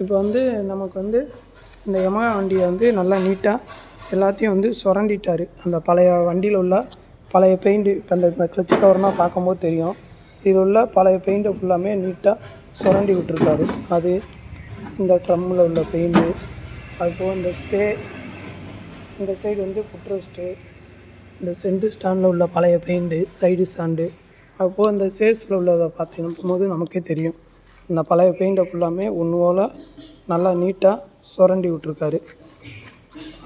இப்போ வந்து நமக்கு வந்து இந்த யமகா வண்டியை வந்து நல்லா நீட்டாக எல்லாத்தையும் வந்து சுரண்டிட்டார். அந்த பழைய வண்டியில் உள்ள பழைய பெயிண்ட்டு இப்போ அந்த இந்த கிளச்சு கவர்னால் பார்க்கும்போது தெரியும். இதில் உள்ள பழைய பெயிண்ட்டை ஃபுல்லாமே நீட்டாக சுரண்டி விட்டுருக்காரு. அது இந்த ட்ரம்மில் உள்ள பெயிண்ட்டு அதுபோக இந்த ஸ்டே இந்த சைடு வந்து புட்ரோ ஸ்டே இந்த சென்டு ஸ்டாண்டில் உள்ள பழைய பெயிண்ட்டு சைடு ஸ்டாண்டு அப்போது இந்த சேஸில் உள்ளதை பார்த்தீங்கன்னா போது நமக்கே தெரியும். இந்த பழைய பெயிண்ட்டை ஃபுல்லாமே ஒன்றுவோல நல்லா நீட்டாக சுரண்டி விட்ருக்காரு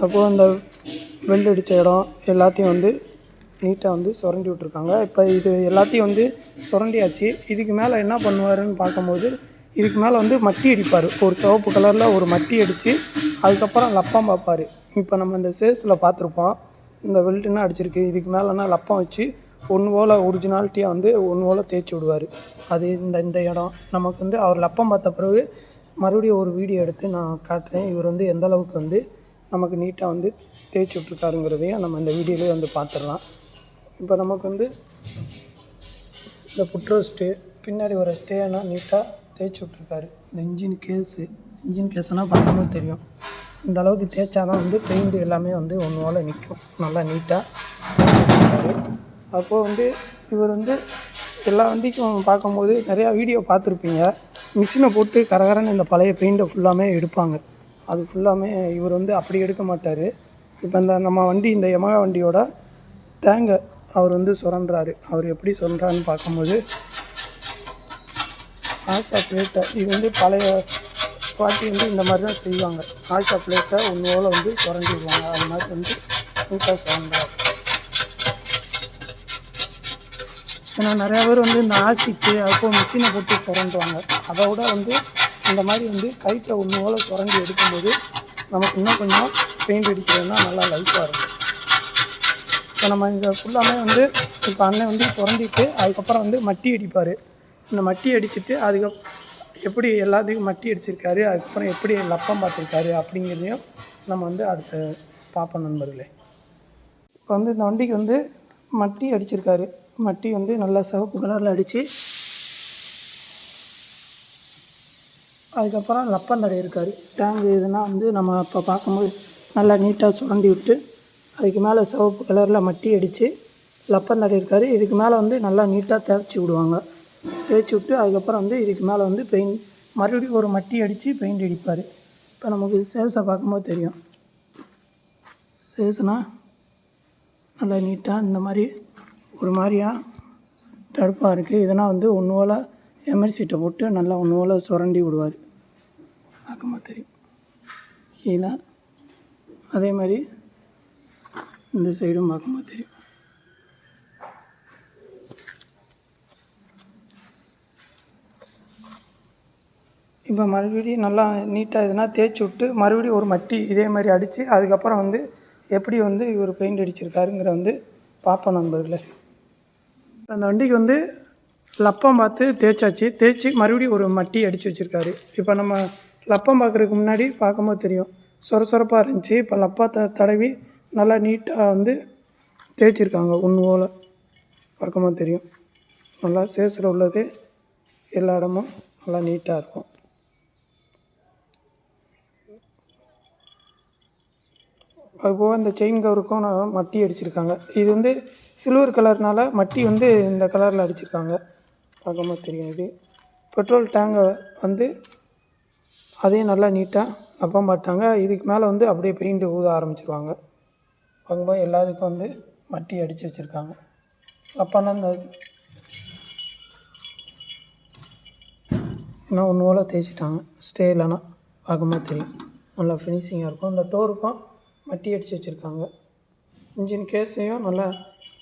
அப்போது அந்த வெல்ட் அடித்த இடம் எல்லாத்தையும் வந்து நீட்டாக வந்து சுரண்டி விட்ருக்காங்க இப்போ இது எல்லாத்தையும் வந்து சுரண்டியாச்சு. இதுக்கு மேலே என்ன பண்ணுவாருன்னு பார்க்கும்போது இதுக்கு மேலே வந்து மட்டி அடிப்பார். ஒரு சிவப்பு கலரில் ஒரு மட்டி அடித்து அதுக்கப்புறம் லப்பம் பார்ப்பார் இப்போ நம்ம இந்த சேஸில் பார்த்துருப்போம். இந்த வெல்ட்டுன்னா அடிச்சிருக்கு இதுக்கு மேலேனா லப்பம் வச்சு ஒன்று போல் ஒரிஜினாலிட்டியாக வந்து ஒன்று போல் தேய்ச்சி விடுவார். அது இந்த இந்த இடம். நமக்கு வந்து அவர் லப்பம் பார்த்த பிறகு மறுபடியும் ஒரு வீடியோ எடுத்து நான் காட்டுறேன். இவர் வந்து எந்த அளவுக்கு வந்து நமக்கு நீட்டாக வந்து தேய்ச்சி விட்ருக்காருங்கிறதையும் நம்ம இந்த வீடியோலேயே வந்து பார்த்துடலாம். இப்போ நமக்கு வந்து இந்த புட்ரோஸ்ட்டு பின்னாடி ஒரு ஸ்டேனா நீட்டாக தேய்ச்சி விட்ருக்காரு இந்த இன்ஜின் கேஸு இன்ஜின் கேஸ்னால் பார்க்கும்போது தெரியும். இந்த அளவுக்கு தேய்ச்சா தான் வந்து பெயிண்ட் எல்லாமே வந்து ஒன்று நிற்கும். நல்லா நீட்டாக அப்போது வந்து இவர் வந்து எல்லா வண்டிக்கும் பார்க்கும்போது நிறையா வீடியோ பார்த்துருப்பீங்க. மிஷினை போட்டு கரகரன்னு இந்த பழைய பெயிண்ட்டை ஃபுல்லாமே எடுப்பாங்க. அது ஃபுல்லாமே இவர் வந்து அப்படி எடுக்க மாட்டார். இப்போ இந்த நம்ம வண்டி இந்த யமகா வண்டியோட தேங்க அவர் வந்து சுரண்டுறாரு. அவர் எப்படி சொல்கிறாருன்னு பார்க்கும்போது ஆஷா பிளேட்டை இது வந்து பழைய பாட்டி வந்து இந்த மாதிரி தான் செய்வாங்க. ஆஷா பிளேட்டை ஒன்றோட வந்து சுரண்டிடுவாங்க. அது மாதிரி வந்து நீட்டாக சுரண்டுறாரு ஏன்னா நிறையா பேர் வந்து இந்த ஆசிக்கு அப்போ மிஷினை போட்டு சுரண்டுவாங்க. அதை விட வந்து இந்த மாதிரி வந்து கைட்டை ஒன்று போல் சுரண்டி எடுக்கும்போது நமக்கு இன்னும் கொஞ்சம் பெயிண்ட் அடிக்கிறதுனா நல்லா லைஃபாக இருக்கும். இப்போ நம்ம இந்த ஃபுல்லாமே வந்து இப்போ அண்ணன் வந்து சுரண்டிட்டு அதுக்கப்புறம் வந்து மட்டி அடிப்பார். இந்த மட்டி அடிச்சுட்டு அதுக்கு எப்படி எல்லாத்துக்கும் மட்டி அடிச்சிருக்காரு அதுக்கப்புறம் எப்படி லப்பம் பார்த்துருக்காரு அப்படிங்கிறதையும் நம்ம வந்து அடுத்த பார்ப்போம் நண்பர்களே. இப்போ வந்து இந்த வண்டிக்கு வந்து மட்டி அடிச்சிருக்காரு. மட்டி வந்து நல்லா சிவப்பு கலரில் அடித்து அதுக்கப்புறம் லப்பந்தடை இருக்கார். டேங்கு இதுனா வந்து நம்ம இப்போ பார்க்கும்போது நல்லா நீட்டாக சுரண்டி விட்டு அதுக்கு மேலே சிவப்பு கலரில் மட்டி அடித்து லப்பந்தடை இருக்கார். இதுக்கு மேலே வந்து நல்லா நீட்டாக தேய்ச்சி விடுவாங்க. தேய்ச்சி விட்டு அதுக்கப்புறம் வந்து இதுக்கு மேலே வந்து பெயிண்ட் மறுபடியும் ஒரு மட்டி அடித்து பெயிண்ட் அடிப்பார். இப்போ நமக்கு சேல்ஸை பார்க்கும்போது தெரியும். சேல்ஸ்னால் நல்லா நீட்டாக இந்த மாதிரி ஒரு மாதிரியா தடுப்பாக இருக்குது இதனால் வந்து ஒன்று போல் எமர்சீட்டை போட்டு நல்லா ஒன்று போல் சுரண்டி விடுவார். பார்க்கும்போது தெரியும். கீழே அதே மாதிரி இந்த சைடும் பார்க்கும்போது தெரியும். இப்போ மறுபடியும் நல்லா நீட்டாக எதுனா தேய்ச்சி விட்டு மறுபடியும் ஒரு மட்டி இதே மாதிரி அடித்து அதுக்கப்புறம் வந்து எப்படி வந்து இவர் பெயிண்ட் அடிச்சிருக்காருங்கிற வந்து பார்ப்போம் நண்பர்களே. அந்த வண்டிக்கு வந்து லப்பம் பார்த்து தேய்ச்சாச்சு. தேய்ச்சி மறுபடியும் ஒரு மட்டி அடித்து வச்சுருக்காரு. இப்போ நம்ம லப்பம் பார்க்குறதுக்கு முன்னாடி பார்க்கும்போது தெரியும். சொர சொரப்பாக இருந்துச்சு. இப்போ லப்பாத்தை தடவி நல்லா நீட்டாக வந்து தேய்ச்சிருக்காங்க. ஒன்று பார்க்கும்போது தெரியும். நல்லா சேஸில் உள்ளது. எல்லா இடமும் நல்லா நீட்டாக இருக்கும். அதுபோக இந்த செயின் கவருக்கும் நான் மட்டி அடிச்சிருக்காங்க. இது வந்து சில்வர் கலர்னால் மட்டி வந்து இந்த கலரில் அடிச்சிருக்காங்க. பார்க்கும்போது தெரியும் இது. பெட்ரோல் டேங்கை வந்து அதையும் நல்லா நீட்டாக அப்ப மாட்டாங்க இதுக்கு மேலே வந்து அப்படியே பெயிண்ட் ஊத ஆரம்பிச்சிருவாங்க. பார்க்கும்போது எல்லாத்துக்கும் வந்து மட்டி அடித்து வச்சுருக்காங்க. அப்போனா இந்த இன்னும் ஒன்று போல் தேய்ச்சிட்டாங்க. ஸ்டே இல்லைன்னா பார்க்கும்போது தெரியும். நல்லா ஃபினிஷிங்காக இருக்கும். இந்த டோருக்கும் மட்டி அடித்து வச்சுருக்காங்க. இன்ஜின் கேஸையும் நல்லா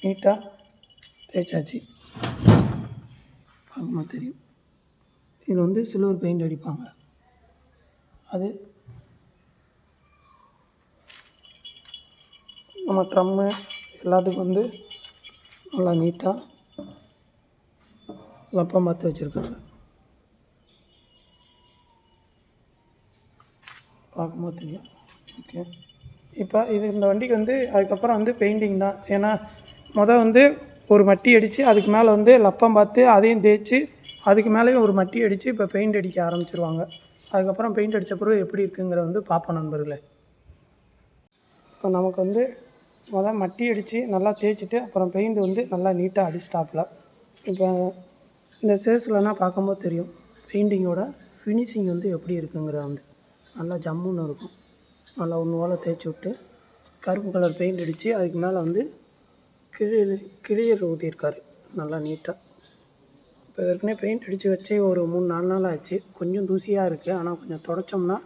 நீட்டாக தேய்ச்சாச்சு. பார்க்கும்போது தெரியும். இதில் வந்து சில்வர் பெயிண்ட் அடிப்பாங்க. அது நம்ம ட்ரம்மு எல்லாத்துக்கும் வந்து நல்லா நீட்டாக லப்பம் பார்த்து வச்சுருக்காங்க. பார்க்கும்போது தெரியும். ஓகே. இப்போ இது இந்த வண்டிக்கு வந்து அதுக்கப்புறம் வந்து பெயிண்டிங் தான். ஏன்னா மொதல் வந்து ஒரு மட்டி அடித்து அதுக்கு மேலே வந்து லப்பம் பார்த்து அதையும் தேய்ச்சி அதுக்கு மேலேயும் ஒரு மட்டி அடித்து இப்போ பெயிண்ட் அடிக்க ஆரம்பிச்சிருவாங்க. அதுக்கப்புறம் பெயிண்ட் அடித்த பிறகு எப்படி இருக்குங்கிறத வந்து பார்ப்போம் நண்பர்களே. இப்போ நமக்கு வந்து மொதல் மட்டி அடித்து நல்லா தேய்ச்சிட்டு அப்புறம் பெயிண்ட் வந்து நல்லா நீட்டாக அடிச்சிட்டாப்பில் இப்போ இந்த சேஸ்லனா பார்க்கும்போது தெரியும் பெயிண்டிங்கோட ஃபினிஷிங் வந்து எப்படி இருக்குங்கிறத வந்து. நல்லா ஜம்முன்னு இருக்கும். நல்லா ஒன்று போல் தேய்ச்சி விட்டு கருப்பு கலர் பெயிண்ட் அடித்து அதுக்கு மேலே வந்து கிழியல் கிழியல் ஊற்றிருக்காரு நல்லா நீட்டாக இப்போ ஏற்கனவே பெயிண்ட் அடித்து வச்சே ஒரு மூணு நாலு நாள் ஆச்சு. கொஞ்சம் தூசியாக இருக்குது ஆனால் கொஞ்சம் தொடச்சோம்னா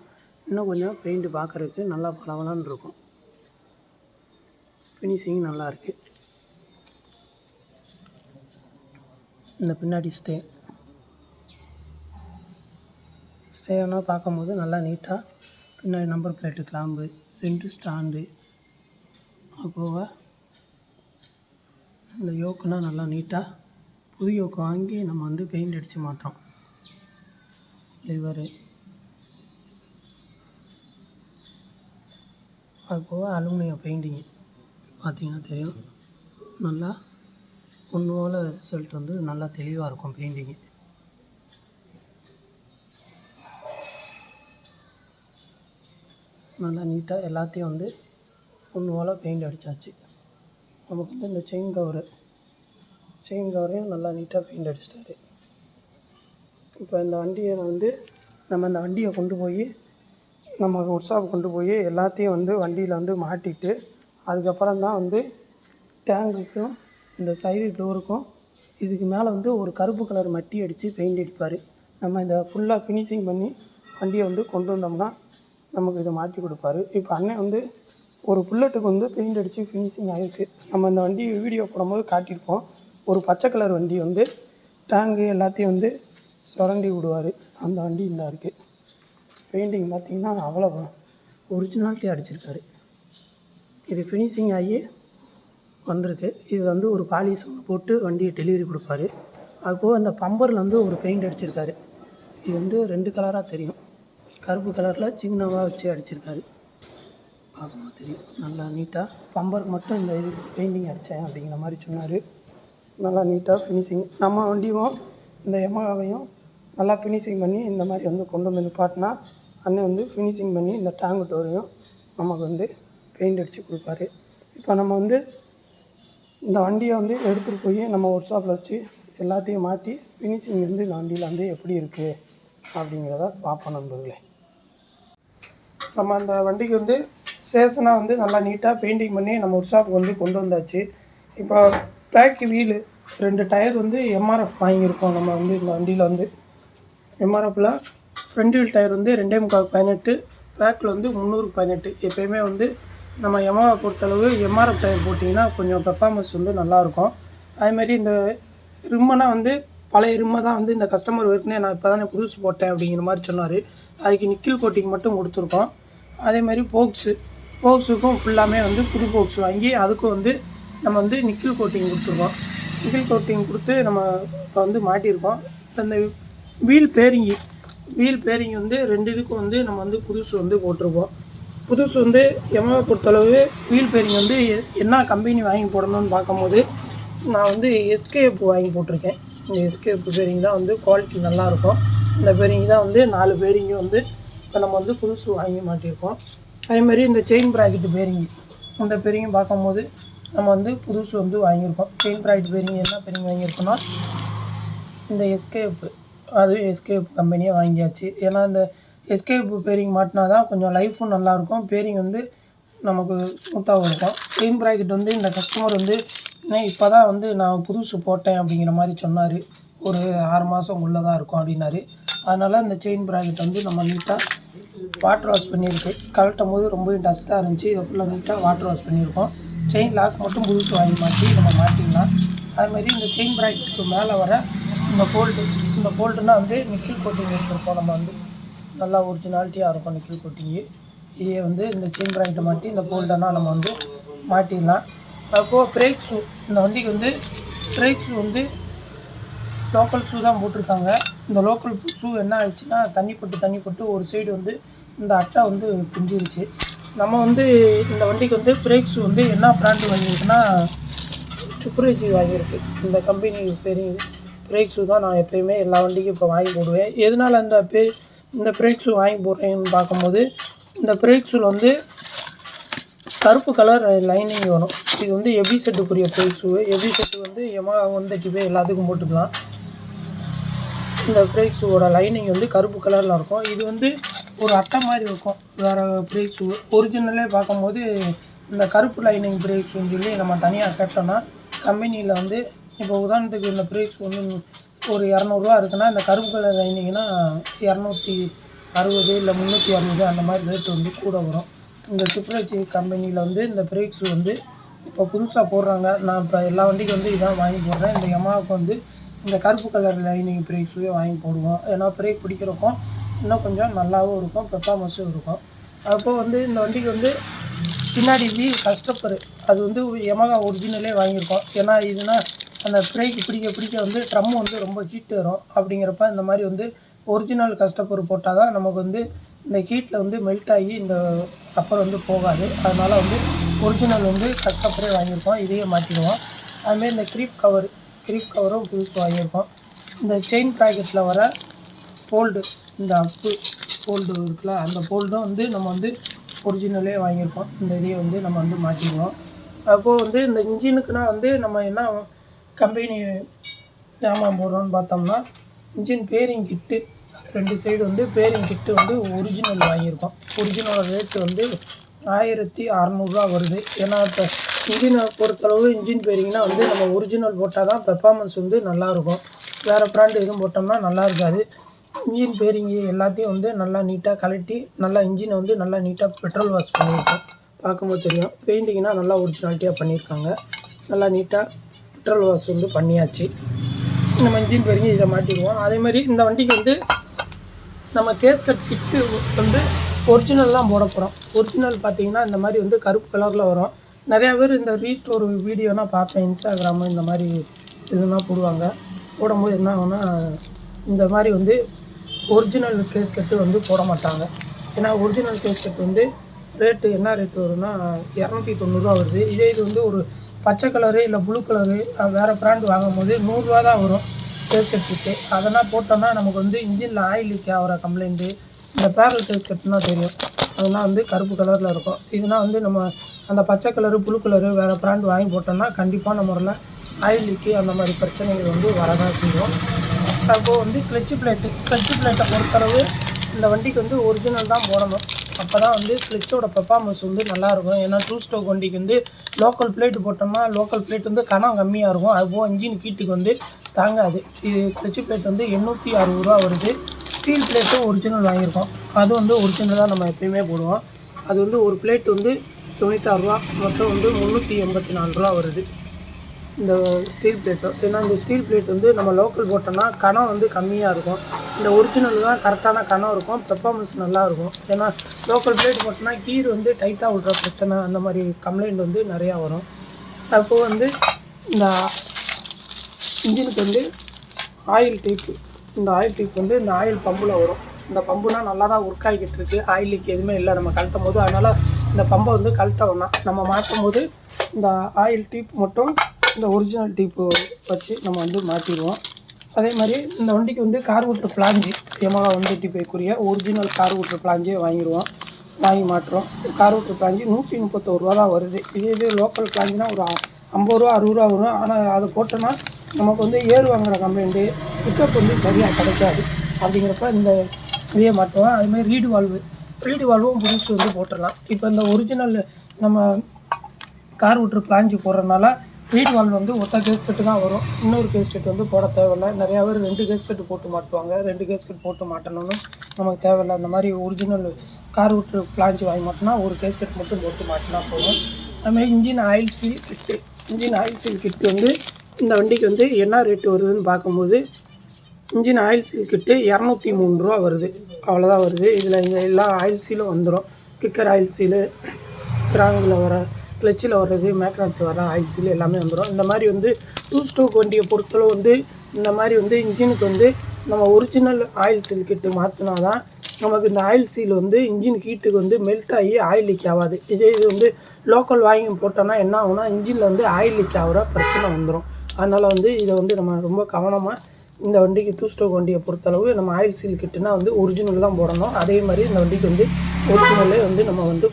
இன்னும் கொஞ்சம் பெயிண்ட் பார்க்குறதுக்கு நல்லா பலவலான்னு இருக்கும். ஃபினிஷிங் நல்லா இருக்குது இந்த பின்னாடி ஸ்டே ஸ்டேலாம் பார்க்கும்போது நல்லா நீட்டாக பின்னாடி number plate clamp centre stand அப்போவ இந்த யோக்குனா நல்லா நீட்டாக புது யோக்கு வாங்கி நம்ம வந்து பெயிண்ட் அடித்து மாட்டுறோம். லிவரு அது போக அலுமினியம் பெயிண்டிங்கு பார்த்தீங்கன்னா தெரியும். நல்லா ஒன்று போல் ரிசல்ட் வந்து நல்லா தெளிவாக இருக்கும் பெயிண்டிங்கு நல்லா நீட்டாக எல்லாத்தையும் வந்து ஒன்று போல் பெயிண்ட் அடித்தாச்சு நமக்கு வந்து இந்த செயின் கவரு செயின் கவரையும் நல்லா நீட்டாக பெயிண்ட் அடிச்சிட்டாரு. இப்போ இந்த வண்டியை வந்து நம்ம இந்த வண்டியை கொண்டு போய் நம்ம ஒர்க் ஷாப் கொண்டு போய் எல்லாத்தையும் வந்து வண்டியில் வந்து மாட்டிட்டு அதுக்கப்புறம் தான் வந்து டேங்குக்கும் இந்த சைடு டோருக்கும் இதுக்கு மேலே வந்து ஒரு கருப்பு கலர் மட்டி அடித்து பெயிண்ட் அடிப்பார். நம்ம இந்த ஃபுல்லாக ஃபினிஷிங் பண்ணி வண்டியை வந்து கொண்டு வந்தோம்னா நமக்கு இதை மாட்டி கொடுப்பாரு. இப்போ அண்ணன் வந்து ஒரு புல்லட்டுக்கு வந்து பெயிண்ட் அடித்து ஃபினிஷிங் ஆகிருக்கு நம்ம இந்த வண்டி வீடியோ போடும்போது காட்டியிருப்போம் ஒரு பச்சை கலர் வண்டி வந்து டேங்கு எல்லாத்தையும் வந்து சுரண்டி விடுவார். அந்த வண்டி இந்த இருக்குது பெயிண்டிங் பார்த்தீங்கன்னா அவ்வளோ ஒரிஜினாலிட்டி அடிச்சிருக்காரு. இது ஃபினிஷிங் ஆகி வந்திருக்கு. இது வந்து ஒரு பாலிஷ் ஒன்று போட்டு வண்டியை டெலிவரி கொடுப்பாரு. அதுபோக அந்த பம்பரில் வந்து ஒரு பெயிண்ட் அடிச்சிருக்காரு. இது வந்து ரெண்டு கலராக தெரியும். கருப்பு கலரில் சின்னவாக வச்சு அடிச்சிருக்காரு. பார்க்கும்போது தெரியும். நல்லா நீட்டாக பம்பருக்கு மட்டும் இந்த இது பெயிண்டிங் அடித்தேன் அப்படிங்கிற மாதிரி சொன்னார். நல்லா நீட்டாக ஃபினிஷிங் நம்ம வண்டியும் இந்த எமகாவையும் நல்லா ஃபினிஷிங் பண்ணி இந்த மாதிரி வந்து கொண்டு வந்து நிப்பாட்டினா அண்ணன் வந்து ஃபினிஷிங் பண்ணி இந்த டேங்கு டோரையும் நமக்கு வந்து பெயிண்ட் அடித்து கொடுப்பாரு. இப்போ நம்ம வந்து இந்த வண்டியை வந்து எடுத்துகிட்டு போய் நம்ம ஒர்க் ஷாப்பில் வச்சு எல்லாத்தையும் மாட்டி ஃபினிஷிங் வந்து இந்த வண்டியில் வந்து எப்படி இருக்குது அப்படிங்கிறத பார்ப்போம் நண்பர்களே. நம்ம அந்த வண்டிக்கு வந்து சேசனாக வந்து நல்லா நீட்டாக பெயிண்டிங் பண்ணி நம்ம ஒர்க் ஷாப்புக்கு வந்து கொண்டு வந்தாச்சு. இப்போ பேக் வீலு ரெண்டு டயர் வந்து எம்ஆர்எஃப் வாங்கியிருக்கோம். நம்ம வந்து இந்த வண்டியில் வந்து எம்ஆர்எஃப்பில் ஃப்ரண்ட் வீல் டயர் வந்து ரெண்டே முக்கால் பதினெட்டு பேக்கில் வந்து முந்நூறு பதினெட்டு. எப்பயுமே வந்து நம்ம எமஹா பொறுத்தளவு எம்ஆர்எஃப் டயர் போட்டிங்கன்னா கொஞ்சம் பெர்ஃபார்மன்ஸ் வந்து நல்லாயிருக்கும் அதேமாரி இந்த ரிம்மனா வந்து பழைய ரிம்மை தான் வந்து இந்த கஸ்டமர் ஏற்கனவே நான் இப்போ தானே புதுசு போட்டேன் அப்படிங்கிற மாதிரி சொன்னார். அதுக்கு நிக்கில் கோட்டிங் மட்டும் கொடுத்துருக்கோம். அதேமாதிரி போக்ஸு போக்ஸுக்கும் ஃபுல்லாமே வந்து புது போக்ஸ் வாங்கி அதுக்கும் வந்து நம்ம வந்து நிக்கில் கோட்டிங் கொடுத்துருக்கோம். நிக்கில் கோட்டிங் கொடுத்து நம்ம இப்போ வந்து மாட்டியிருக்கோம். இப்போ இந்த வீல் பேரிங்கி வீல் பேரிங் வந்து ரெண்டு இதுக்கும் வந்து நம்ம வந்து புதுசு வந்து போட்டிருக்கோம். புதுசு வந்து எம்ஏ பொறுத்தளவு வீல் பேரிங் வந்து என்ன கம்பெனி வாங்கி போடணும்னு பார்க்கும்போது நான் வந்து எஸ்கேஎப் வாங்கி போட்டிருக்கேன். இந்த எஸ்கேஎப் பேரிங் தான் வந்து குவாலிட்டி நல்லாயிருக்கும் இந்த பேரிங் தான் வந்து நாலு பேரிங்கும் வந்து இப்போ நம்ம வந்து புதுசு வாங்கி மாட்டியிருக்கோம். அதேமாதிரி இந்த செயின் ப்ராக்கெட்டு பேரிங் இந்த பேரிங்கும் பார்க்கும்போது நம்ம வந்து புதுசு வந்து வாங்கியிருக்கோம். செயின் ப்ராக்கெட் பேரிங் என்ன பேரிங் வாங்கியிருக்கோம்னா இந்த எஸ்கேப் அது எஸ்கேப் கம்பெனியே வாங்கியாச்சு. ஏன்னா இந்த எஸ்கேப் பேரிங் மாட்டினா தான் கொஞ்சம் லைஃப்பும் நல்லாயிருக்கும். பேரிங் வந்து நமக்கு ஸ்மூத்தாகவும் இருக்கும். செயின் ப்ராக்கெட் வந்து இந்த கஸ்டமர் வந்து இப்போ தான் வந்து நான் புதுசு போட்டேன் அப்படிங்கிற மாதிரி சொன்னார். ஒரு ஆறு மாதம் உள்ளே தான் இருக்கும் அப்படின்னாரு. அதனால் இந்த செயின் ப்ராக்கெட் வந்து நம்ம நீட்டாக வாட்டர் வாஷ் பண்ணியிருக்கு. கலட்டும் போது ரொம்பவே டஸ்ட்டாக இருந்துச்சு. இதை ஃபுல்லாக நீட்டாக வாட்டர் வாஷ் பண்ணியிருக்கோம். செயின் லாக் மட்டும் புதுசு வாங்கி மாட்டி நம்ம மாட்டிக்கலாம் அதுமாதிரி இந்த செயின் ப்ராக்கெட்டுக்கு மேலே வர இந்த போல்ட்டு இந்த போல்ட்டுனா வந்து நிக்கில் கோட்டிங் எடுத்துருப்போம் நம்ம வந்து. நல்லா ஒரிஜினாலிட்டியாக இருக்கும் நிக்கில் கோட்டிங்கு இதே வந்து இந்த செயின் ப்ராக்கெட்டை மாட்டி இந்த போல்ட்டனா நம்ம வந்து மாட்டிடலாம். அப்போது பிரேக் ஷூ இந்த வண்டிக்கு வந்து பிரேக் ஷூ வந்து லோக்கல் ஷூ தான் போட்டிருக்காங்க. இந்த லோக்கல் ஷூ என்ன ஆயிடுச்சுன்னா தண்ணி போட்டு தண்ணி போட்டு ஒரு சைடு வந்து இந்த அட்டை வந்து பிஞ்சிருச்சு. நம்ம வந்து இந்த வண்டிக்கு வந்து பிரேக் ஷூ வந்து என்ன பிராண்டு வாங்கியிருக்குன்னா சுப்ரேஜி வாங்கியிருக்கு இந்த கம்பெனி பெரிய பிரேக் ஷூ தான் நான் எப்பயுமே எல்லா வண்டிக்கும் இப்போ வாங்கி போடுவேன். எதனால் இந்த பே இந்த பிரேக் ஷூ வாங்கி போடுறேன்னு பார்க்கும்போது இந்த பிரேக் ஷூவில் வந்து கருப்பு கலர் லைனிங் வரும். இது வந்து எபி செட்டுக்குரிய பிரேக் ஷூ எபி செட்டு வந்து எமா வந்து போய் எல்லாத்துக்கும் போட்டுக்கலாம். இந்த பிரேக் ஷூவோட லைனிங் வந்து கருப்பு கலரில் இருக்கும். இது வந்து ஒரு அட்டை மாதிரி இருக்கும். வேறு பிரேக் ஷூ. ஒரிஜினலே பார்க்கும்போது இந்த கருப்பு லைனிங் பிரேக் ஷூன்னு சொல்லி நம்ம தனியாக கேட்டோம்னா கம்பெனியில் வந்து இப்போ உதாரணத்துக்கு இந்த பிரேக் ஷூ வந்து ஒரு இரநூறுவா இருக்குன்னா இந்த கருப்பு கலர் லைனிங்னா இரநூத்தி அறுபது இல்லை முந்நூற்றி அறுபது அந்த மாதிரி ரேட்டு வந்து கூட வரும். இந்த சிப்ரேச்சி கம்பெனியில் வந்து இந்த பிரேக் ஷூ வந்து இப்போ புதுசாக போடுறாங்க. நான் இப்போ எல்லா வண்டிக்கும் வந்து இதான் வாங்கி போடுறேன். இந்த எமாவுக்கு வந்து இந்த கருப்பு கலர் லைனிங் பிரேக் வாங்கி போடுவோம். ஏன்னா பிரேக் பிடிக்கிறக்கும் இன்னும் கொஞ்சம் நல்லாவும் இருக்கும் பெர்ஃபார்மன்ஸும் இருக்கும். அப்போது வந்து இந்த வண்டிக்கு வந்து பின்னாடி வீல் கஷ்டப்பரு அது வந்து யமகா ஒரிஜினலே வாங்கியிருக்கோம். ஏன்னா இதுனா அந்த பிரேக் பிடிக்க பிடிக்க வந்து ட்ரம் வந்து ரொம்ப ஹீட் வரும். அப்படிங்கிறப்ப இந்த மாதிரி வந்து ஒரிஜினல் கஷ்டப்பரு போட்டால் தான் நமக்கு வந்து இந்த ஹீட்டில் வந்து மெல்ட் ஆகி இந்த ரப்பர் வந்து போகாது. அதனால் வந்து ஒரிஜினல் வந்து கஷ்டப்பரே வாங்கியிருக்கோம். இதையே மாற்றிடுவோம் அதுமாரி இந்த க்ரீப் கவர் க்ரீப் கவரும் புதுசு வாங்கியிருக்கோம். இந்த செயின் ப்ராக்கெட்டில் வர போல்டு இந்த அப்பு போல்டு இருக்குல்ல அந்த போல்டும் வந்து நம்ம வந்து ஒரிஜினலே வாங்கியிருக்கோம். இந்த இதையை வந்து நம்ம வந்து மாற்றிக்குவோம் அப்போது வந்து இந்த இன்ஜினுக்குனா வந்து நம்ம என்ன கம்பெனி ஜாமான் போடுறோம்னு பார்த்தோம்னா இன்ஜின் பேரிங் கிட்டு ரெண்டு சைடு வந்து பேரிங் கிட்டு வந்து ஒரிஜினல் வாங்கியிருக்கோம். ஒரிஜினல் ரேட்டு வந்து ஆயிரத்தி அறநூறுரூவா வருது. ஏன்னா இப்போ இன்ஜினை பொறுத்தளவு இன்ஜின் பேரிங்னா வந்து நம்ம ஒரிஜினல் போட்டால் தான் பெர்ஃபார்மன்ஸ் வந்து நல்லாயிருக்கும் வேறு ப்ராண்ட் எதுவும் போட்டோம்னா நல்லா இருக்காது இன்ஜின் பேரிங்கு எல்லாத்தையும் வந்து நல்லா நீட்டாக கழட்டி நல்லா இன்ஜினை வந்து நல்லா நீட்டாக பெட்ரோல் வாஷ் பண்ணியிருக்கோம் பார்க்கும்போது தெரியும். பெயிண்டிங்னா நல்லா ஒரிஜினாலிட்டியாக பண்ணியிருக்காங்க நல்லா நீட்டாக பெட்ரோல் வாஷ் வந்து பண்ணியாச்சு. நம்ம இன்ஜின் பேரிங்க இதை மாட்டிடுவோம் அதே மாதிரி இந்த வண்டிக்கு வந்து நம்ம கேஸ் கட் கிட்டு வந்து ஒரிஜினல் தான் போட போகிறோம் ஒரிஜினல் பார்த்தீங்கன்னா இந்த மாதிரி வந்து கருப்பு கலரில் வரும். நிறையா பேர் இந்த ரீஸ்டோர் வீடியோனால் பார்ப்பேன் இன்ஸ்டாகிராமு இந்த மாதிரி இதெல்லாம் போடுவாங்க. போடும்போது என்ன ஆகும்னா இந்த மாதிரி வந்து ஒரிஜினல் கேஸ் கட்டு வந்து போட மாட்டாங்க. ஏன்னா ஒரிஜினல் கேஸ் கட்டு வந்து ரேட்டு என்ன ரேட்டு வரும்னா இரநூத்தி தொண்ணூறுரூவா வருது. இதே இது வந்து ஒரு பச்சை கலரு இல்லை ப்ளூ கலரு வேறு பிராண்ட் வாங்கும்போது நூறுரூவா தான் வரும் கேஸ் கட்டுக்கு அதெல்லாம் போட்டோம்னா நமக்கு வந்து இன்ஜினில் ஆயில் லீக் ஆகிற கம்ப்ளைண்ட்டு இந்த பேரல் கேஸ்கட்னா தெரியும். அதெல்லாம் வந்து கருப்பு கலரில் இருக்கும். இதுனா வந்து நம்ம அந்த பச்சை கலரு புழு கலரு வேறு ப்ராண்ட் வாங்கி போட்டோம்னா கண்டிப்பாக நம்ம முறையில் ஆயில் லீக்கு அந்த மாதிரி பிரச்சனைகள் வந்து வரதான் செய்யும். அப்போது வந்து கிளச்சு பிளேட்டு கிளச்சு பிளேட்டை பொறுத்தளவு இந்த வண்டிக்கு வந்து ஒரிஜினல் தான் போடணும். அப்போ தான் வந்து கிளச்சோட பெர்ஃபார்மன்ஸ் வந்து நல்லாயிருக்கும் ஏன்னா டூ ஸ்டோக் வண்டிக்கு வந்து லோக்கல் பிளேட் போட்டோம்னா லோக்கல் பிளேட் வந்து கணம் கம்மியாக இருக்கும். அதுபோக இன்ஜின் கீட்டுக்கு வந்து தாங்காது. இது கிளச்சு பிளேட் வந்து எண்ணூற்றி அறுபது ரூபா வருது. ஸ்டீல் பிளேட்டும் ஒரிஜினல் வாங்கியிருக்கோம். அது வந்து ஒரிஜினலாக நம்ம எப்பயுமே போடுவோம். அது வந்து ஒரு பிளேட் வந்து தொண்ணூத்தாறுரூவா மொத்தம் வந்து முந்நூற்றி எண்பத்தி நாலு ரூபா வருது. இந்த ஸ்டீல் பிளேட்டு ஏன்னா இந்த ஸ்டீல் பிளேட் வந்து நம்ம லோக்கல் போட்டோம்னா கணம் வந்து கம்மியாக இருக்கும். இந்த ஒரிஜினல் தான் கரெக்டான கணம் இருக்கும். பெர்ஃபார்மன்ஸ் நல்லா இருக்கும். ஏன்னா லோக்கல் பிளேட் போட்டோம்னா கீர் வந்து டைட்டாக விட்ற பிரச்சனை அந்த மாதிரி கம்ப்ளைண்ட் வந்து நிறையா வரும். அப்போது வந்து இந்த இன்ஜினுக்கு வந்து ஆயில் டீப்பு இந்த ஆயில் டீப் வந்து இந்த ஆயில் பம்பில் வரும். இந்த பம்புனா நல்லா தான் ஒர்க் ஆகிக்கிட்டு இருக்கு. ஆயில் லீக் எதுவுமே இல்லை. நம்ம கழட்டும் போது அதனால் இந்த பம்பை வந்து கழட்ட நம்ம மாற்றும் போது இந்த ஆயில் டீப் மட்டும் இந்த ஒரிஜினல் டீப்பு வச்சு நம்ம வந்து மாற்றிடுவோம் அதே மாதிரி இந்த வண்டிக்கு வந்து carburettor flange Yamaha one thirty ஃபைவ்க்குரிய original carburettor பிளாஞ்சே வாங்கிடுவோம். வாங்கி மாட்டுறோம் கார் ஓட்டுற பிளாஞ்சு நூற்றி முப்பத்தோரு ரூபா தான் வருது. இதே இது லோக்கல் பிளாஞ்சுனா ஒரு ஐம்பது ரூபா அறுபது ரூபா வரும். ஆனால் அதை போட்டோன்னா நமக்கு வந்து ஏர் வாங்குகிற கம்ப்ளைண்ட்டு பிக்கப் வந்து சரியாக கிடைக்காது. அப்படிங்கிறப்ப இந்த இதையே மாட்டுவோம் அதுமாதிரி ரீடு வால்வு ரீடு வால்வும் புதுசு வந்து போட்டுடலாம். இப்போ இந்த ஒரிஜினல் நம்ம கார் விட்ரு பிளாஞ்சு போடுறதுனால ரீட் வால்வ் வந்து ஒத்த கேஸ்கெட்டு தான் வரும். இன்னொரு கேஸ்கெட் வந்து போட தேவையில்ல. நிறையா பேர் ரெண்டு கேஸ்கெட் போட்டு மாட்டுவாங்க. ரெண்டு கேஸ்கெட் போட்டு மாட்டணும்னு நமக்கு தேவையில்ல. அந்த மாதிரி ஒரிஜினல் கார் விட்டு பிளாஞ்சு வாங்கி மாட்டினா ஒரு கேஸ்கெட் மட்டும் போட்டு மாட்டினா போதும். அதுமாதிரி engine oil seal engine oil seal kit வந்து இந்த வண்டிக்கு வந்து என்ன ரேட்டு வருதுன்னு பார்க்கும்போது இன்ஜின் ஆயில் சீல் கிட்டு இரநூத்தி மூணு ரூபா வருது. அவ்வளோதான் வருது. இதில் இங்கே எல்லா ஆயில் சீலும் வந்துடும் கிக்கர் ஆயில் சீலு கிராங்கில் வர கிளச்சில் வர்றது மேக்னாட் வர ஆயில் சீல் எல்லாமே வந்துடும் இந்த மாதிரி வந்து டூ ஸ்டோக் வண்டியை பொறுத்தளவு வந்து இந்த மாதிரி வந்து இன்ஜினுக்கு வந்து நம்ம ஒரிஜினல் ஆயில் சீல் கிட்டு மாற்றினா தான் நமக்கு இந்த ஆயில் சீல் வந்து இன்ஜின் ஹீட்டுக்கு வந்து மெல்ட் ஆகி ஆயில் லீக் ஆகாது. இதே இது வந்து லோக்கல் வாங்கி போட்டோம்னா என்ன ஆகும்னா இன்ஜினில் வந்து ஆயில் லீக் ஆகிற பிரச்சனை வந்துடும் அதனால் வந்து இதை வந்து நம்ம ரொம்ப கவனமாக இந்த வண்டிக்கு டூ ஸ்டோக் வண்டியை பொறுத்தளவு நம்ம ஆயில் சீல் கிட்டுனா வந்து ஒரிஜினல் தான் போடணும். அதே மாதிரி இந்த வண்டிக்கு வந்து ஒரிஜினலே வந்து நம்ம வந்து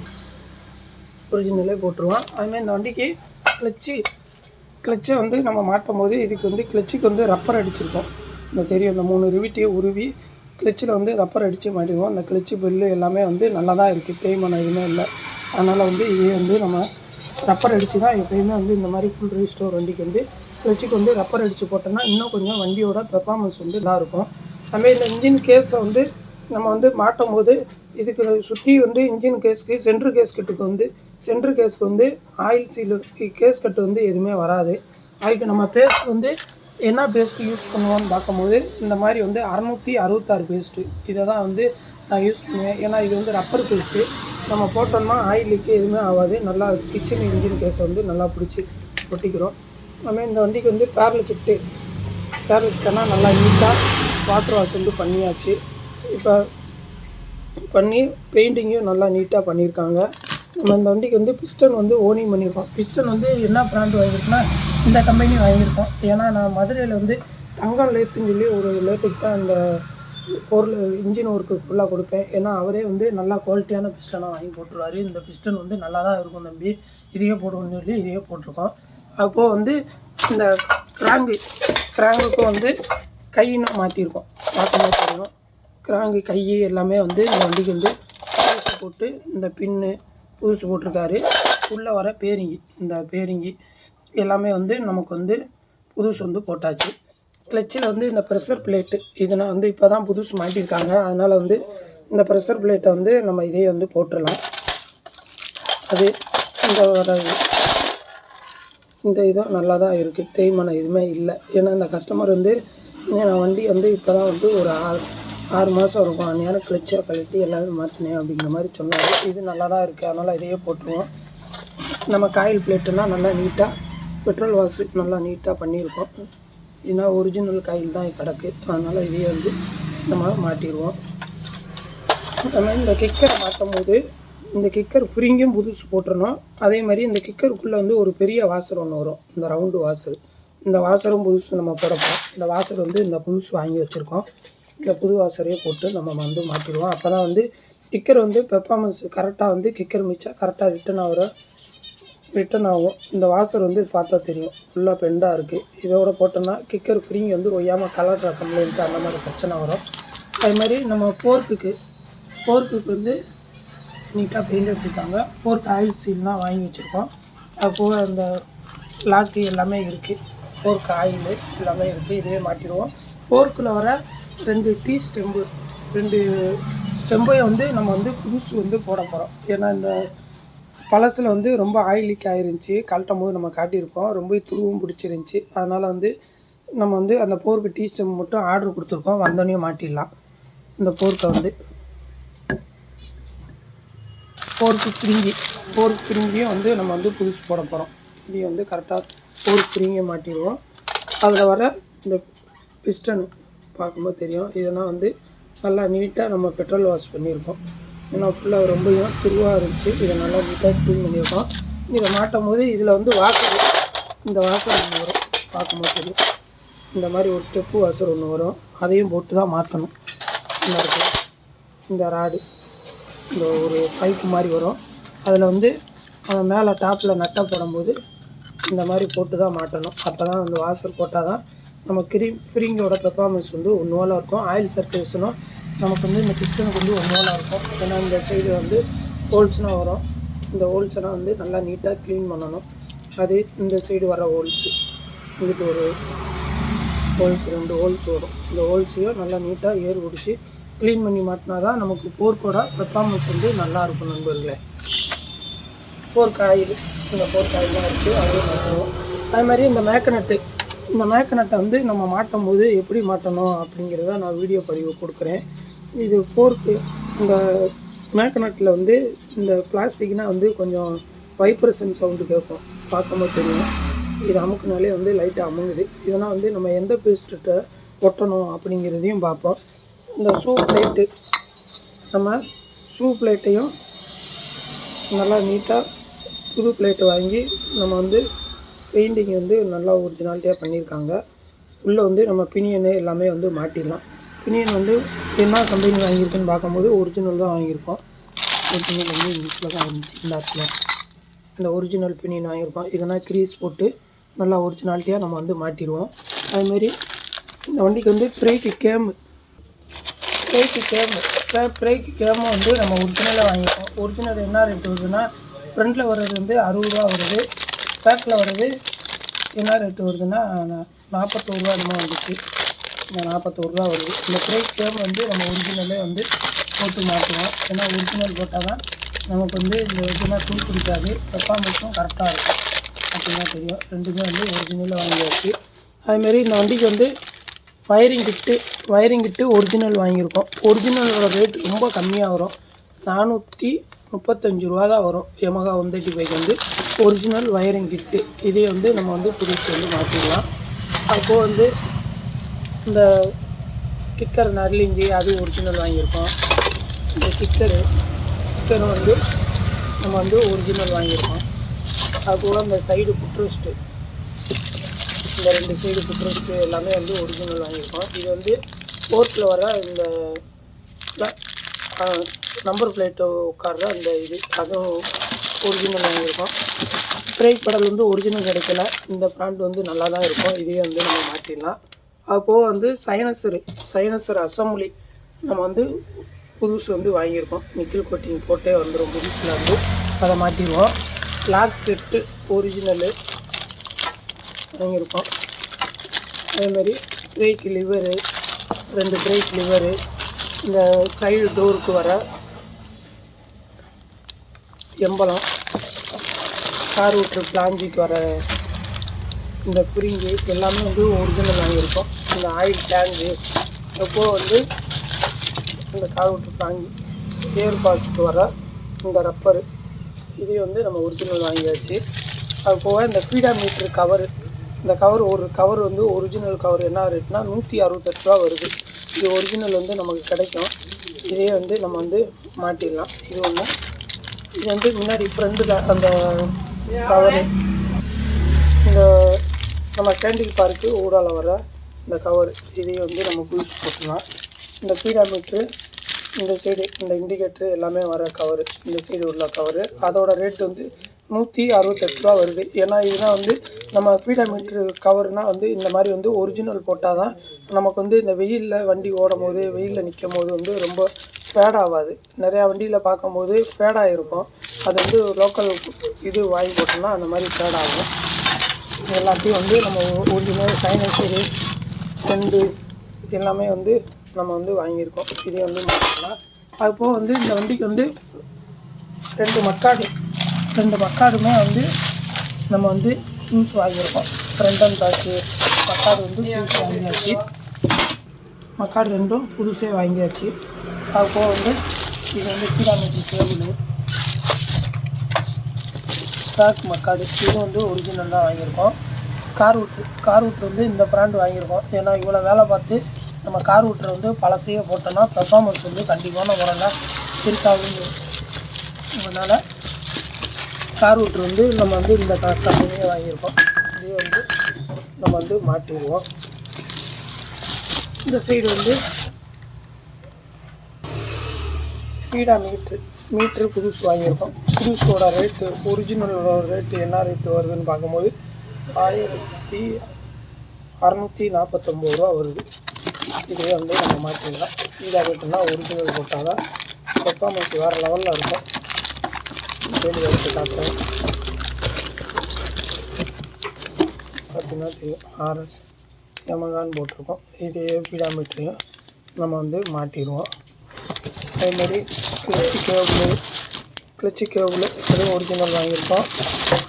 ஒரிஜினலே போட்டுருவோம். அதுமாதிரி இந்த வண்டிக்கு கிளச்சு கிளச்சை வந்து நம்ம மாட்டும் போது இதுக்கு வந்து கிளச்சுக்கு வந்து ரப்பர் அடிச்சிருக்கோம். இந்த தெரியும் இந்த மூணு ரிவிட்டையும் உருவி கிளிச்சில் வந்து ரப்பர் அடித்து மாட்டிடுவோம் அந்த கிளச்சு பில்லு எல்லாமே வந்து நல்லா தான் இருக்குது தேய்மானம் எதுவுமே இல்லை. அதனால் வந்து இதே வந்து நம்ம ரப்பர் அடித்து தான் எப்பயுமே வந்து இந்த மாதிரி ஃபுல் ரீஸ்டோர் வண்டிக்கு வந்து கிளச்சுக்கு வந்து ரப்பர் அடித்து போட்டோம்னா இன்னும் கொஞ்சம் வண்டியோட பெர்ஃபார்மன்ஸ் வந்து நல்லா இருக்கும். அதுமாதிரி இந்த இன்ஜின் கேஸை வந்து நம்ம வந்து மாட்டும் போது இதுக்கு சுற்றி வந்து இன்ஜின் கேஸ்க்கு சென்ட்ரு கேஸ் கட்டுக்கு வந்து சென்ட்ரு கேஸ்க்கு வந்து ஆயில் சீலு கேஸ் கட்டு வந்து எதுவுமே வராது. அதுக்கு நம்ம பேஸ்ட் வந்து என்ன பேஸ்ட்டு யூஸ் பண்ணுவோம்னு பார்க்கும்போது இந்த மாதிரி வந்து அறநூற்றி அறுபத்தாறு பேஸ்ட்டு இதை தான் வந்து நான் யூஸ் பண்ணுவேன். ஏன்னா இது வந்து ரப்பர் பேஸ்ட்டு நம்ம போட்டோம்னா ஆயில் லீக்கு எதுவுமே ஆகாது. நல்லா கிச்சன் இன்ஜின் கேஸை வந்து நல்லா பிடிச்சி ஒட்டிக்கிறோம். அதுமாதிரி இந்த வண்டிக்கு வந்து பேரல் கிட்டு பேரல் கிட்டனா நல்லா நீட்டாக வாட்டர் வாஷ் வந்து பண்ணியாச்சு. இப்போ பண்ணி பெயிண்டிங்கும் நல்லா நீட்டாக பண்ணியிருக்காங்க. நம்ம இந்த வண்டிக்கு வந்து பிஸ்டன் வந்து ஓனிங் பண்ணியிருக்கோம். பிஸ்டன் வந்து என்ன பிராண்ட் வாங்கியிருக்கோம்னா இந்த கம்பெனி வாங்கியிருக்கோம். ஏன்னா நான் மதுரையில் வந்து தங்கம் லேத்துன்னு சொல்லி ஒரு லேட்டுக்கு தான் அந்த பொருள் இன்ஜின் ஒர்க்கு ஃபுல்லாக கொடுப்பேன். ஏன்னா அவரே வந்து நல்லா குவாலிட்டியான பிஸ்டனாக வாங்கி போட்டுருவார். இந்த பிஸ்டன் வந்து நல்லா தான் இருக்கும் தம்பி. இதையே போடுவோம்னு சொல்லி இதையே போட்டிருக்கோம். அப்போது வந்து இந்த கிராங்கு கிராங்குக்கும் வந்து கையின்னு மாற்றிருக்கோம் பார்க்கும்போது தெரியும். கிராங்கு கை எல்லாமே வந்து இந்த வண்டிக்கு வந்து போட்டு இந்த பின்னு புதுசு போட்டிருக்காரு. உள்ளே வர பேரிங்கி இந்த பேரிங்கி எல்லாமே வந்து நமக்கு வந்து புதுசு வந்து போட்டாச்சு. கிளச்சில் வந்து இந்த ப்ரெஷர் பிளேட்டு இதனால் வந்து இப்போ தான் புதுசு மாட்டியிருக்காங்க அதனால் வந்து இந்த ப்ரெஷர் பிளேட்டை வந்து நம்ம இதே வந்து போட்டுடலாம் அது இந்த வர இந்த இதுவும் நல்லா தான் இருக்குது தேய்மானம் எதுவுமே இல்லை. ஏன்னா இந்த கஸ்டமர் வந்து நான் வண்டி வந்து இப்போ தான் வந்து ஒரு ஆள் ஆறு மாதம் இருக்கும். அந்நேரம் கிளச்சை கழட்டி எல்லாமே மாற்றினேன் அப்படிங்கிற மாதிரி சொன்னார். இது நல்லா தான் இருக்குது அதனால் இதையே போட்டுருவோம். நம்ம காயில் பிளேட்டெல்லாம் நல்லா நீட்டாக பெட்ரோல் வாஷு நல்லா நீட்டாக பண்ணியிருக்கோம். ஏன்னா ஒரிஜினல் காயில் தான் கிடக்கு. அதனால் இதையே வந்து நம்ம மாட்டிடுவோம் நம்ம இந்த கிக்கரை மாற்றும் போது இந்த கிக்கர் ஃப்ரீங்கும் புதுசு போட்டுருணும் அதே மாதிரி இந்த கிக்கருக்குள்ளே வந்து ஒரு பெரிய வாசர் ஒன்று வரும். இந்த ரவுண்டு வாசர் இந்த வாசரும் புதுசு நம்ம போடப்போம். இந்த வாசர் வந்து இந்த புதுசு வாங்கி வச்சுருக்கோம். இல்லை புது வாசரையே போட்டு நம்ம வந்து மாட்டிடுவோம் அப்போ தான் வந்து கிக்கர் வந்து பெர்ஃபார்மன்ஸ் கரெக்டாக வந்து கிக்கர் மிச்சா கரெக்டாக ரிட்டன் ஆகிற ரிட்டன் ஆகும். இந்த வாசர் வந்து பார்த்தா தெரியும். ஃபுல்லாக பெண்டாக இருக்குது இதோட போட்டோம்னா கிக்கர் ஃப்ரீங்க வந்து ஒய்யாமல் கலர் கம்ப்ளைண்ட் அந்த மாதிரி பிரச்சனை வரும். அது மாதிரி நம்ம போர்க்குக்கு போர்க்குக்கு வந்து நீட்டாக பெயிண்ட் அடிச்சிருக்காங்க. போர்க் ஆயில் சீல்லாம் வாங்கி வச்சுருக்கோம். அது போக அந்த லாக்கு எல்லாமே இருக்குது போர்க் ஆயில் எல்லாமே இருக்குது இதே மாட்டிடுவோம் போர்க்கில் வர ரெண்டு டீ ஸ்டெம்பு ரெண்டு ஸ்டெம்பை வந்து நம்ம வந்து புதுசு வந்து போட போகிறோம் ஏன்னா இந்த பழசில் வந்து ரொம்ப ஆயில் லீக் ஆகிருந்துச்சி கழட்டும் போது நம்ம காட்டியிருப்போம் ரொம்ப துருவும் பிடிச்சிருந்துச்சி. அதனால் வந்து நம்ம வந்து அந்த போர்க்கு டீ ஸ்டெம் மட்டும் ஆர்டர் கொடுத்துருக்கோம். வந்தோடனே மாட்டிடலாம். இந்த போர்க்கை வந்து. போர்க்கு ஃப்ரிங்கி போர்க் ஃப்ரிங்கியும் வந்து நம்ம வந்து புதுசு போட போகிறோம் இதையும் வந்து கரெக்டாக போர்க் ஃப்ரிங்கியை மாட்டிடுவோம். அதில் வர இந்த பிஸ்டனு பார்க்கும்போது தெரியும். இதெல்லாம் வந்து நல்லா நீட்டாக நம்ம பெட்ரோல் வாஷ் பண்ணியிருக்கோம் ஏன்னா ஃபுல்லாக ரொம்பவும் துருவாக இருந்துச்சு. இதை நல்லா நீட்டாக க்ளீன் பண்ணியிருக்கோம் இதை மாட்டும் போது இதில் வந்து வாசர் இந்த வாசர் ஒன்று வரும். பார்க்கும்போது தெரியும். இந்த மாதிரி ஒரு ஸ்டெப்பு வாசர் ஒன்று வரும். அதையும் போட்டு தான் மாற்றணும் இந்த இடத்துல இந்த ராடு இந்த ஒரு பைப்பு மாதிரி வரும். அதில் வந்து அவன் மேலே டாப்பில் நட்டை போடும்போது இந்த மாதிரி போட்டு தான் மாட்டணும். அப்போ தான் அந்த வாசல் போட்டால் தான் நம்ம கிரி ஃப்ரீங்கோட பெர்ஃபார்மன்ஸ் வந்து ஒன்றுவலாக இருக்கும். ஆயில் சர்க்குலேஷனும் நமக்கு வந்து இந்த பிஸ்டனுக்கு வந்து ஒன்றுவலாக இருக்கும். ஏன்னா இந்த சைடு வந்து ஹோல்ஸ்னால் வரும். இந்த ஹோல்ஸெல்லாம் வந்து நல்லா நீட்டாக க்ளீன் பண்ணணும். அது இந்த சைடு வர ஹோல்ஸு இங்கிட்டு ஒரு ஹோல்ஸ் ரெண்டு ஹோல்ஸ் வரும். இந்த ஹோல்ஸையும் நல்லா நீட்டாக ஏர் பிடிச்சி க்ளீன் பண்ணி மாட்டினா தான் நமக்கு போர்க்கோட பெர்ஃபார்மன்ஸ் வந்து நல்லா இருக்கும் நண்பர்களே. போர்க் ஆயில் இந்த போர்க் இருக்குது அதுவும் நல்லா அதே மாதிரி இந்த மேக்கனட்டு இந்த மேக்கனட்டை வந்து நம்ம மாட்டும் போது எப்படி மாட்டணும் அப்படிங்கிறத நான் வீடியோ பதிவு கொடுக்குறேன். இது போர்க்கு இந்த மேக்கனட்டில் வந்து இந்த பிளாஸ்டிக்னால் வந்து கொஞ்சம் வைப்ரேஷன் சவுண்டு கேட்கும். பார்க்கும்போது தெரியும். இது அமுக்குனாலே வந்து லைட்டாக அமுங்குது. இதெல்லாம் வந்து நம்ம எந்த பேஸ்ட்டு ஒட்டணும் அப்படிங்கிறதையும் பார்ப்போம். இந்த ஷூ பிளேட்டு நம்ம ஷூ பிளேட்டையும் நல்லா நீட்டாக புது பிளேட்டு வாங்கி நம்ம வந்து பெயிண்டிங் வந்து நல்லா ஒரிஜினாலிட்டியாக பண்ணியிருக்காங்க. உள்ளே வந்து நம்ம பினியனு எல்லாமே வந்து மாட்டிடலாம். பினியன் வந்து என்ன கம்பெனி வாங்கியிருக்குன்னு பார்க்கும்போது ஒரிஜினல் தான் வாங்கியிருக்கோம். ஒரிஜினல் வந்து இங்கிலீஷில் தான் இருந்துச்சு இந்த இடத்துல இந்த ஒரிஜினல் பினியன் வாங்கியிருக்கோம். இதெல்லாம் க்ரீஸ் போட்டு நல்லா ஒரிஜினாலிட்டியாக நம்ம வந்து மாட்டிடுவோம். அதுமாரி இந்த வண்டிக்கு வந்து brake cam brake cam brake cam வந்து நம்ம ஒரிஜினலாக வாங்கியிருக்கோம். ஒரிஜினல் என்ன ரேட் வருதுன்னா ஃப்ரண்ட்டில் வர்றது வந்து அறுபது ரூபா வருது. பேக்கில் வர்றது என்ன ரேட்டு வருதுன்னா நாற்பத்தோருவா என்னமோ வந்துச்சு. இந்த நாற்பத்தோருவா வருது. இந்த பிரேக் டேம் வந்து நம்ம ஒரிஜினலே வந்து போட்டு மாட்டுவோம் ஏன்னா ஒரிஜினல் போட்டால் தான் நமக்கு வந்து இந்த ஒரிஜினல் தூள் பிடிக்காது. பெர்ஃபார்மன்ஸும் கரெக்டாக இருக்கும். அப்படின்னா தெரியும். ரெண்டுமே வந்து ஒரிஜினலாக வாங்கியாச்சு. அதுமாரி இந்த வண்டிக்கு வந்து wiring kit wiring kit original வாங்கியிருக்கோம். ஒரிஜினலோட ரேட் ரொம்ப கம்மியாக வரும். நானூற்றி முப்பத்தஞ்சு ரூபா தான் வரும். எமகா ஒன் தேர்ட்டி பைக் வந்து. ஒரிஜினல் வயரிங் கிட்டு இதே வந்து நம்ம வந்து புதுசு வந்து மாற்றிடலாம் அப்போது வந்து இந்த கிக்கர் நர்லிஞ்சி அது ஒரிஜினல் வாங்கியிருக்கோம். இந்த கிக்கரு கிக்கர் வந்து நம்ம வந்து ஒரிஜினல் வாங்கியிருக்கோம். அதுபோல் இந்த சைடு புட்ரஸ்ட்டு இந்த ரெண்டு சைடு புட்ரஸ்ட்டு எல்லாமே வந்து ஒரிஜினல் வாங்கியிருக்கோம். இது வந்து போர்ட்டில் வர இந்த நம்பர் பிளேட்டு உட்கார்ற அந்த இது அதுவும் ஒரிஜினல் வாங்கியிருக்கோம். பிரேக் கடல் வந்து ஒரிஜினல் கிடைக்கல. இந்த ப்ராண்ட் வந்து நல்லா தான் இருக்கும். இதே வந்து நம்ம மாற்றிடலாம் அப்போது வந்து சைனசரு சைனசர் அசம்பிளி நம்ம வந்து புதுசு வந்து வாங்கியிருக்கோம். நிக்கில் கோட்டிங் போட்டே வந்துடும் புதுசில் வந்து அதை மாட்டிடுவோம் லாக் செட்டு ஒரிஜினலு வாங்கியிருக்கோம். அதேமாரி பிரேக் லிவரு ரெண்டு பிரேக் லிவரு இந்த சைடு டோருக்கு வர எம்பலம் கார் விட்டுரு பிளாஞ்சிக்கு வர இந்த ஃப்ரிங்கு எல்லாமே வந்து ஒரிஜினல் வாங்கியிருக்கோம். இந்த ஆயில் டேங்கு அப்போது வந்து இந்த கார் விட்டுரு பிளாஞ்சி ஏர் பாஸுக்கு வர இந்த ரப்பரு இதே வந்து நம்ம ஒரிஜினல் வாங்கியாச்சு. அது போக இந்த ஃபீடா மீட்ரு கவரு இந்த கவர் ஒரு கவர் வந்து ஒரிஜினல் கவர் என்ன ரேட்னா நூற்றி அறுபத்தெட்டு ரூபா வருது. இது ஒரிஜினல் வந்து நமக்கு கிடைக்கும். இதே வந்து நம்ம வந்து மாட்டிடலாம். இது ஒன்று இது வந்து முன்னாடி ஃப்ரண்டில் அந்த கவரு. இந்த நம்ம கேண்டில் பார்க்கு ஊடால வர இந்த கவர். இதையும் வந்து நம்ம புதுசு போட்டுக்கலாம் இந்த பீடாமீட்ரு இந்த சைடு இந்த இண்டிகேட்ரு எல்லாமே வர கவரு. இந்த சைடு உள்ள கவரு. அதோட ரேட் வந்து நூற்றி அறுபத்தெட்டு ரூபா வருது. ஏன்னா இதுதான் வந்து நம்ம ஃபீடாமீட்ரு கவர்னால் வந்து இந்த மாதிரி வந்து ஒரிஜினல் போட்டால் தான் நமக்கு வந்து இந்த வெயிலில் வண்டி ஓடும் போது வெயிலில் நிற்கும் போது வந்து ரொம்ப ஃபேட் ஆகாது நிறையா வண்டியில் பார்க்கும்போது ஃபேடாக இருக்கும் அது வந்து லோக்கல் இது வாங்கி போட்டோம்னா அந்த மாதிரி ஃபேட் ஆகும் எல்லாத்தையும் வந்து நம்ம ஒரிஜினல் சைனஸரு ரெண்டு எல்லாமே வந்து நம்ம வந்து வாங்கியிருக்கோம். இதே வந்து மாற்றலாம். அதுபோக வந்து இந்த வண்டிக்கு வந்து ரெண்டு மக்காடு ரெண்டு மக்காடுமே வந்து நம்ம வந்து ஜூஸ் வாங்கியிருக்கோம். ஃப்ரண்ட் அண்ட் பேக்கு மக்காடு வந்து ஜூஸ் வாங்கியாச்சு. மக்காடு ரெண்டும் புதுசே வாங்கியாச்சு. அதுபோக வந்து இது வந்து கிலோமீட்டர் கேபிள் ட்ராக் மக்காடு. இது வந்து ஒரிஜினல் தான் வாங்கியிருக்கோம். கார் விட்ரு கார் விட்ரு வந்து இந்த பிராண்ட் வாங்கியிருக்கோம். ஏன்னா இவ்வளோ வேலை பார்த்து நம்ம கார் விட்ரு வந்து பழசையே போட்டோம்னா பெர்ஃபார்மன்ஸ் வந்து கண்டிப்பான முறையில் இருக்காதுன்னு அதனால் கார் விட்ரு வந்து நம்ம வந்து இந்த கம்பெனியே வாங்கியிருக்கோம். இதே வந்து நம்ம வந்து மாட்டிடுவோம். இந்த சைடு வந்து ஸ்பீடாக மீட்ரு மீட்ரு புதுசு வாங்கியிருக்கோம். புதுசோட ரேட்டு ஒரிஜினலோட ரேட்டு என்ன ரேட்டு வருதுன்னு பார்க்கும்போது ஆயிரத்தி அறநூற்றி நாற்பத்தொம்போது ரூபா வருது. இதுவே வந்து நம்ம மாற்றிடலாம். ஸ்பீடாக ரேட்டுனா ஒரிஜினல் போட்டால் தான் பெர்ஃபார்மன்ஸ் வேறு லெவலில் இருக்கும். சைடு எடுத்து காட்டுறேன். பார்த்தீங்கன்னா தெரியும். ஆர்எஸ் எமகான்னு போட்டிருக்கோம். இதே பிடாமீட்டரையும் நம்ம வந்து மாட்டிடுவோம். அதேமாதிரி கிளச்சி கேபிள் கிளச்சி கேபிள் அதுவும் ஒரிஜினல் வாங்கியிருக்கோம்.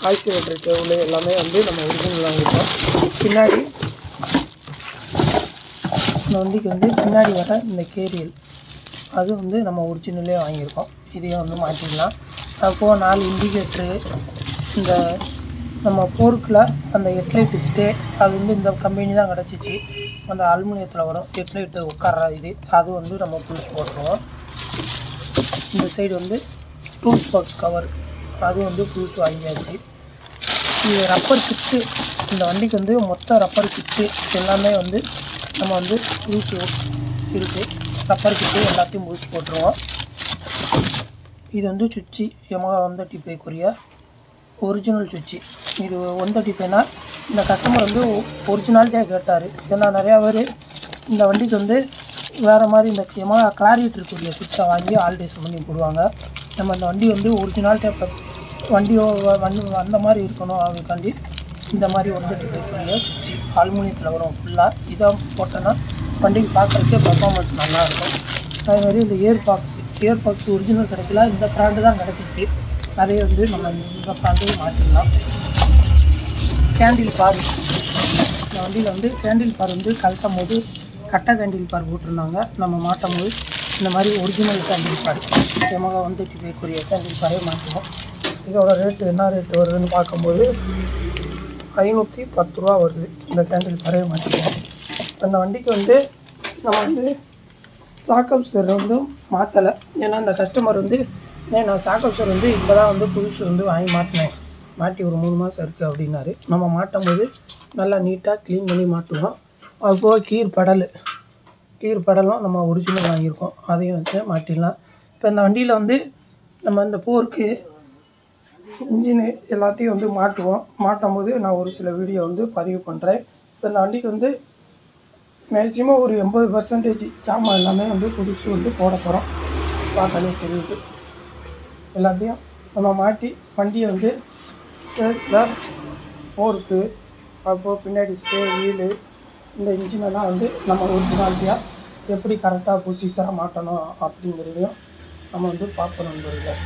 ஆக்சிலேட்டர் கேபிள் எல்லாமே வந்து நம்ம ஒரிஜினல் வாங்கியிருக்கோம். பின்னாடி இந்த வண்டிக்கு வந்து பின்னாடி வர இந்த கேரியல் அது வந்து நம்ம ஒரிஜினலே வாங்கியிருக்கோம். இதையும் வந்து மாற்றிக்கலாம் அப்போது நாலு இண்டிகேட்ரு இந்த நம்ம போர்க்கில் அந்த ஹெட்லைட்டு ஸ்டே அது வந்து இந்த கம்பெனி தான் கிடச்சிச்சு. அந்த அலுமினியத்தில் வரும். ஹெட்லைட்டு உட்கார இது. அது வந்து நம்ம புதுசு போட்டுருவோம். இந்த சைடு வந்து டூல்ஸ் பாக்ஸ் கவர் அது வந்து புதுசு வாங்கியாச்சு. இது ரப்பர் கிட்டு இந்த வண்டிக்கு வந்து மொத்த ரப்பர் கிட்டு எல்லாமே வந்து நம்ம வந்து புதுசு இருக்குது ரப்பர் கிட்டு எல்லாத்தையும் புதுசு போட்டுருவோம். இது வந்து சுச்சி எமகா வந்து தேர்ட்டி ஒரிஜினல் சுவிட்சு இது ஒன் தேர்ட்டி ஃபைவ்னா இந்த கஸ்டமர் வந்து ஒரிஜினாலிட்டியாக கேட்டார். ஏன்னா நிறையா பேர் இந்த வண்டிக்கு வந்து வேறு மாதிரி இந்த யமகா கிளாரிட்டி இருக்கக்கூடிய சுவிட்சை வாங்கி ஆல்டேஷன் பண்ணி போடுவாங்க. நம்ம இந்த வண்டி வந்து ஒரிஜினாலிட்டியாக வண்டியோ வ- வண்டி அந்த மாதிரி இருக்கணும். அதுக்காண்டி இந்த மாதிரி ஒன் தேர்ட்டி ஃபைவ் சுவிட்சு அலுமினியத்தில் வரும் ஃபுல்லாக இதாக போட்டோன்னா வண்டிக்கு பார்க்குறதுக்கே பர்ஃபார்மன்ஸ் நல்லாயிருக்கும் அதே மாதிரி இந்த ear box ear box original கிடைக்கல. இந்த ப்ராண்டு தான் கிடச்சிச்சு. நிறைய வந்து நம்ம இந்த ப்ராண்டையும் மாற்றிக்கலாம் கேண்டில் பார். இந்த வண்டியில் வந்து கேண்டில் பார் வந்து கழட்டும் போது கட்டை கேண்டில் பார் போட்டிருந்தாங்க. நம்ம மாட்டும் போது இந்த மாதிரி ஒரிஜினல் கேண்டில் பார். முக்கியமாக வந்து தேர்ட்டி கேண்டில் பாரே மாற்றுவோம். இதோட ரேட்டு என்ன ரேட்டு வருதுன்னு பார்க்கும்போது ஐநூற்றி பத்து ரூபா வருது. இந்த கேண்டில் பாரே மாற்றிக்கலாம் அந்த வண்டிக்கு வந்து நம்ம வந்து சாக்கப் சார் வந்து மாற்றலை ஏன்னா அந்த கஸ்டமர் வந்து ஏன் நான் சாக்கல் சார் வந்து இப்போ தான் வந்து புதுசு வந்து வாங்கி மாட்டினேன். மாட்டி ஒரு மூணு மாதம் இருக்குது அப்படின்னாரு. நம்ம மாட்டும் போது நல்லா நீட்டாக க்ளீன் பண்ணி மாட்டுவோம். அது போக கீர் படல். கீர் படலும் நம்ம ஒரிஜினல் வாங்கியிருக்கோம். அதையும் வச்சு மாட்டிடலாம். இப்போ இந்த வண்டியில் வந்து நம்ம இந்த போர்க்கு இன்ஜினு எல்லாத்தையும் வந்து மாட்டுவோம். மாட்டும் போது நான் ஒரு சில வீடியோ வந்து பதிவு பண்ணுறேன் இப்போ இந்த வண்டிக்கு வந்து மேக்ஸிமம் ஒரு எண்பது பர்சன்டேஜ் ஜாமான் எல்லாமே வந்து புதுசு வந்து போட போகிறோம் பார்த்தாலே தெரியுது. எல்லாத்தையும் நம்ம மாட்டி வண்டியை வந்து சேல்ஸில் போருக்கு. அப்போது பின்னாடி ஸ்டே வீலு இந்த இன்ஜினெல்லாம் வந்து நம்ம ஒரிஜினாலிட்டியாக எப்படி கரெக்டாக பொசிஷனாக மாட்டணும் அப்படிங்கிறதையும் நம்ம வந்து பார்க்கணும் நண்பர்களே.